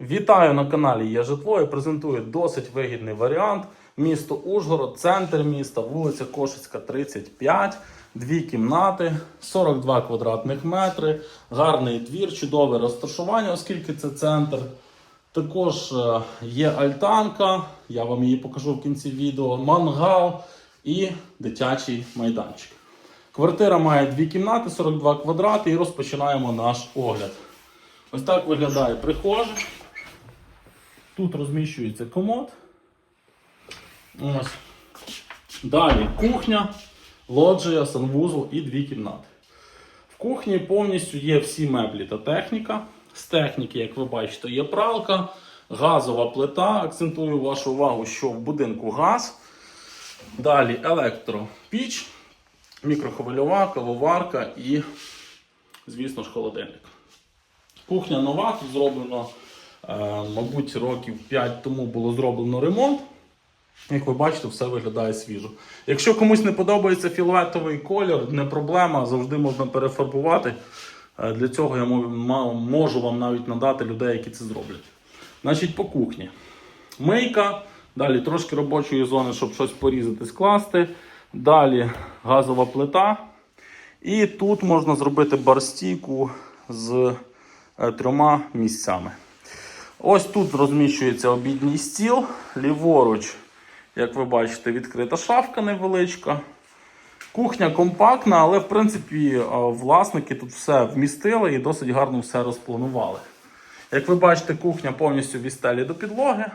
Вітаю на каналі Є житло і презентую досить вигідний варіант. Місто Ужгород, центр міста, вулиця Кошицька, 35, дві кімнати, 42 квадратних метри, гарний двір, чудове розташування, оскільки це центр. Також е, є альтанка, я вам її покажу в кінці відео, мангал і дитячий майданчик. Квартира має дві кімнати, 42 квадрати, і розпочинаємо наш огляд. Ось так виглядає прихожа. Тут розміщується комод. Ось. Далі кухня, лоджія, санвузол і дві кімнати. В кухні повністю є всі меблі та техніка. З техніки, як ви бачите, є пралка, газова плита. Акцентую вашу увагу, що в будинку газ. Далі електропіч, мікрохвильова, кавоварка і, звісно ж, холодильник. Кухня нова, тут зроблено, мабуть, років 5 тому було зроблено ремонт. Як ви бачите, все виглядає свіжо. Якщо комусь не подобається фіолетовий колір, не проблема, завжди можна перефарбувати. Е, Для цього я можу вам навіть надати людей, які це зроблять. Значить, по кухні. Мийка, далі трошки робочої зони, щоб щось порізати, скласти. Далі газова плита. І тут можна зробити барстійку з е, трьома місцями. Ось тут розміщується обідній стіл. Ліворуч, як ви бачите, відкрита шафка невеличка. Кухня компактна, але в принципі е, власники тут все вмістили і досить гарно все розпланували. Як ви бачите, кухня повністю від стелі до підлоги,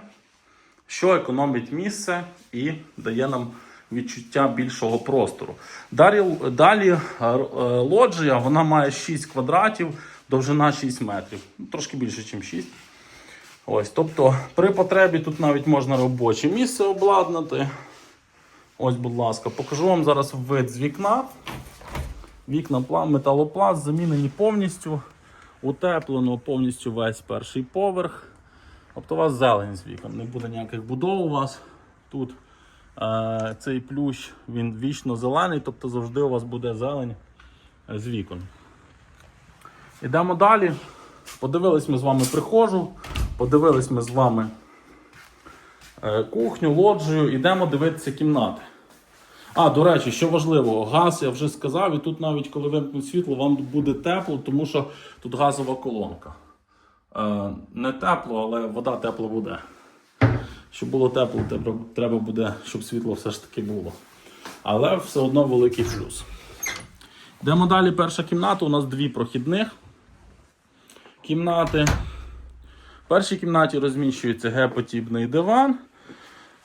що економить місце і дає нам відчуття більшого простору. Далі, далі е, лоджія вона має 6 квадратів, довжина 6 метрів, трошки більше, ніж 6. Ось, тобто, при потребі тут навіть можна робоче місце обладнати. Ось, будь ласка, покажу вам зараз вид з вікна. Вікна металопласт замінені повністю. Утеплено повністю весь перший поверх. Тобто у вас зелень з вікон, не буде ніяких будов у вас. Тут е, цей плющ він вічно зелений, тобто завжди у вас буде зелень е, з вікон. Йдемо далі. Подивились ми з вами прихожу, подивились ми з вами е, кухню, лоджію, йдемо дивитися кімнати. А, до речі, що важливо, газ я вже сказав, і тут навіть коли вимкнуть світло, вам буде тепло, тому що тут газова колонка. Е, не тепло, але вода тепла буде. Щоб було тепло, треба буде, щоб світло все ж таки було. Але все одно великий плюс. Йдемо далі. Перша кімната. У нас дві прохідних кімнати. В першій кімнаті розміщується гепотіпний диван,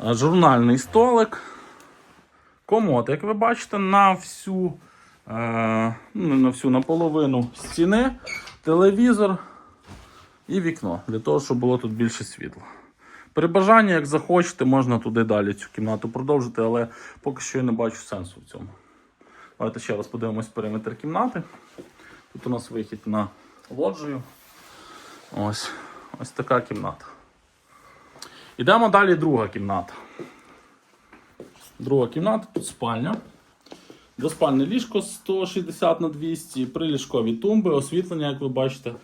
журнальний столик, комод, як ви бачите, на всю, е, ну, на всю наполовину стіни, телевізор і вікно, для того, щоб було тут більше світла. При бажанні, як захочете, можна туди далі цю кімнату продовжити, але поки що я не бачу сенсу в цьому. Давайте ще раз подивимось периметр кімнати. Тут у нас вихід на лоджію. Ось, ось така кімната. Ідемо далі, друга кімната. Друга кімната, тут спальня. Двоспальне ліжко 160 на 200, приліжкові тумби, освітлення, як ви бачите,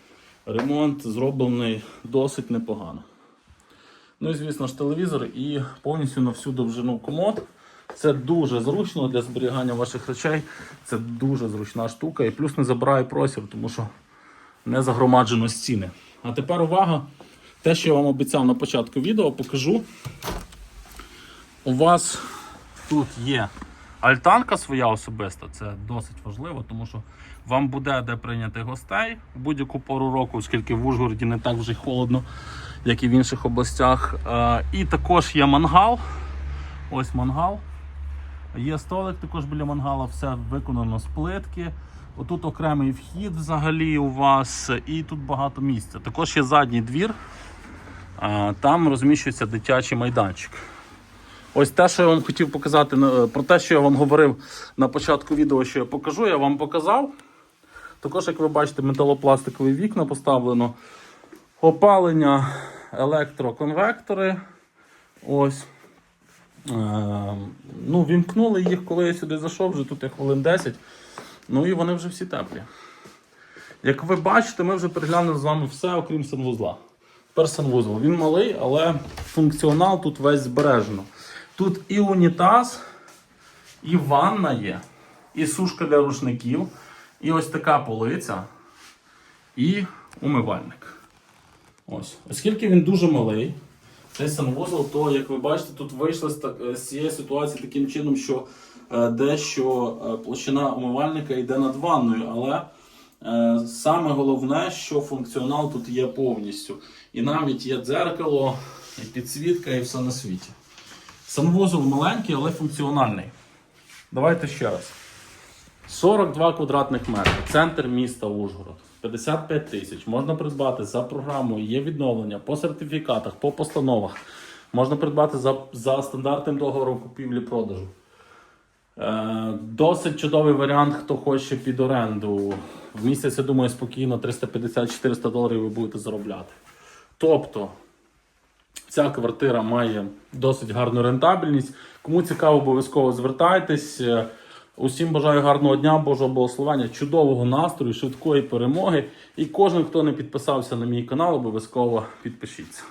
ремонт зроблений досить непогано. Ну і звісно ж телевізор і повністю на всю довжину комод. Це дуже зручно для зберігання ваших речей. Це дуже зручна штука. І плюс не забирає простір, тому що не загромаджено стіни. А тепер увага! Те, що я вам обіцяв на початку відео, покажу. У вас тут є альтанка своя особиста, це досить важливо, тому що вам буде де прийняти гостей в будь-яку пору року, оскільки в Ужгороді не так вже холодно, як і в інших областях. Е, І також є мангал. Ось мангал. Є столик також біля мангала, все виконано з плитки. Отут окремий вхід взагалі у вас, і тут багато місця. Також є задній двір, там розміщується дитячий майданчик. Ось те, що я вам хотів показати, е, про те, що я вам говорив на початку відео, що я покажу, я вам показав. Також, як ви бачите, металопластикові вікна поставлено, опалення, електроконвектори. Ось. Е, ну, вімкнули їх, коли я сюди зайшов, вже тут є хвилин 10. Ну і вони вже всі теплі. Як ви бачите, ми вже переглянули з вами все, окрім санвузла. Тепер санвузол. Він малий, але функціонал тут весь збережено. Тут і унітаз, і ванна є, і сушка для рушників, і ось така полиця, і умивальник. Ось. Оскільки він дуже малий, цей санвузол, то, як ви бачите, тут вийшли з, цієї ситуації таким чином, що дещо е, площина умивальника йде над ванною, але е, саме головне, що функціонал тут є повністю. І навіть є дзеркало, і підсвітка, і все на світі. Санвузол маленький, але функціональний. Давайте ще раз. 42 квадратних метри, центр міста Ужгород, 55 тисяч. Можна придбати за програмою, є відновлення по сертифікатах, по постановах. Можна придбати за, за стандартним договором купівлі-продажу. Е, досить чудовий варіант, хто хоче під оренду. В місяць, я думаю, спокійно 350-400 доларів ви будете заробляти. Тобто, Ця квартира має досить гарну рентабельність. Кому цікаво, обов'язково звертайтесь. Е, Усім бажаю гарного дня, Божого благословення, чудового настрою, швидкої перемоги. І кожен, хто не підписався на мій канал, обов'язково підпишіться.